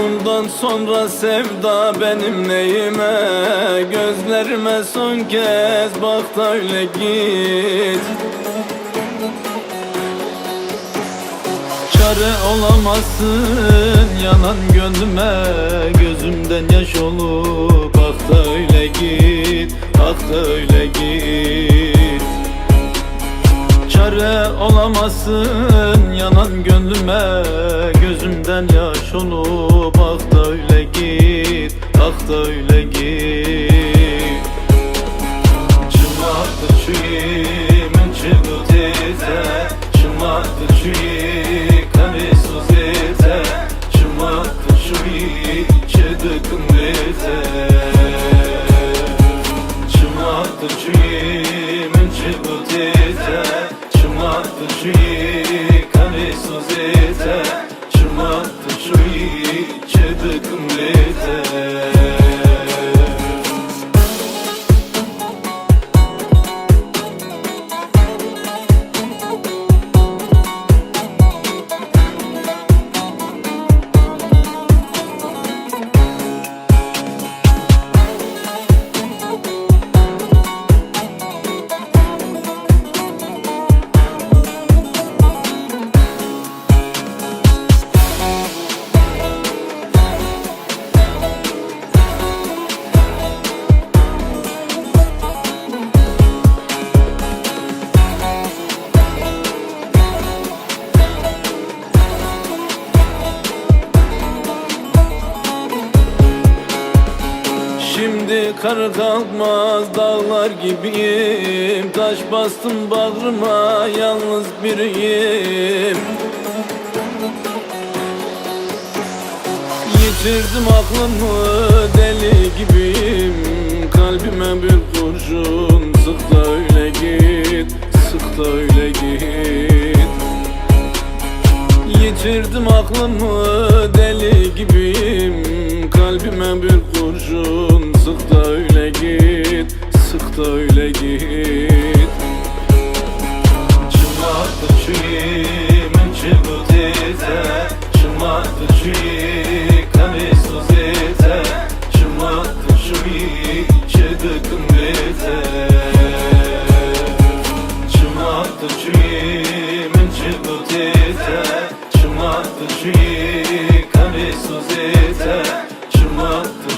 Bundan sonra sevda benim neyime? Gözlerime son kez bak da öyle git. Çare olamazsın yanan gönlüme. Gözümden yaş olup bak da öyle git Bak da öyle git Çare olamazsın. Yanan gönlüme Gözümden yaş olup bak da öyle git Bak da öyle git Çımardı çiğ çıdıkın ite Şimdi kar kalkmaz dağlar gibiyim. Taş bastım bağrıma yalnız biriyim. Yitirdim aklımı deli gibiyim. Kalbime bir kurşun sık da öyle git Sık da öyle git. Yitirdim aklımı deli gibiyim Kalbime bir kurşun sık da öyle git Sık da öyle git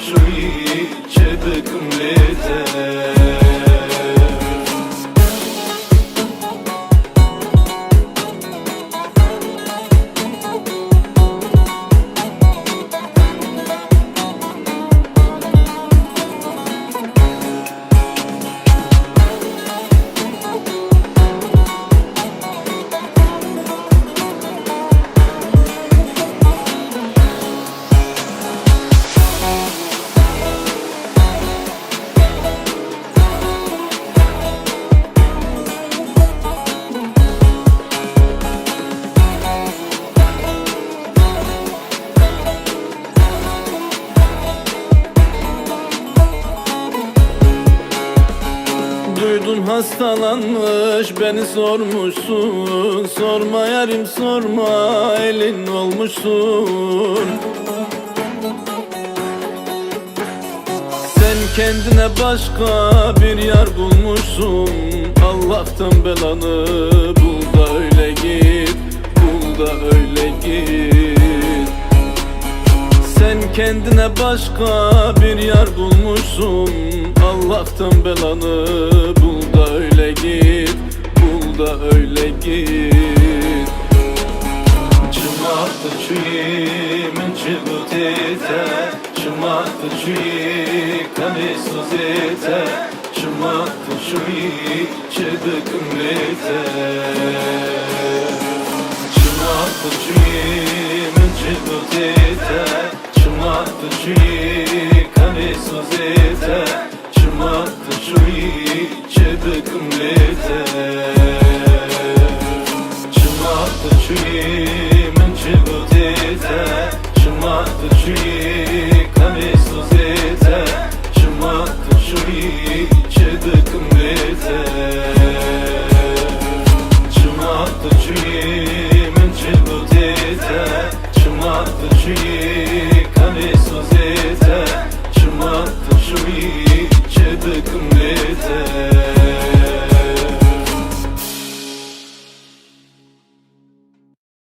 dashuri që të këmbletet Duydum hastalanmış beni sormuşsun. Sorma yarim sorma elin olmuşsun. Sen kendine başka bir yar bulmuşsun. Allah'tan belanı bul da öyle git Bul da öyle git. Sen kendine başka bir yar bulmuşsun. Allah'tan belanı bul git Bul da öyle git. Çımardı çiğimin çıbutite Çımaktı çuyi kamisuzite Çımaktı çuyi çıdıkım lite Çımaktı çuyi çıbutite Çımaktı çuyi kamisuzite Çımaktı çuyi çıdıkım lite Çımaktı çuyi çıbutite Çımaktı çuyi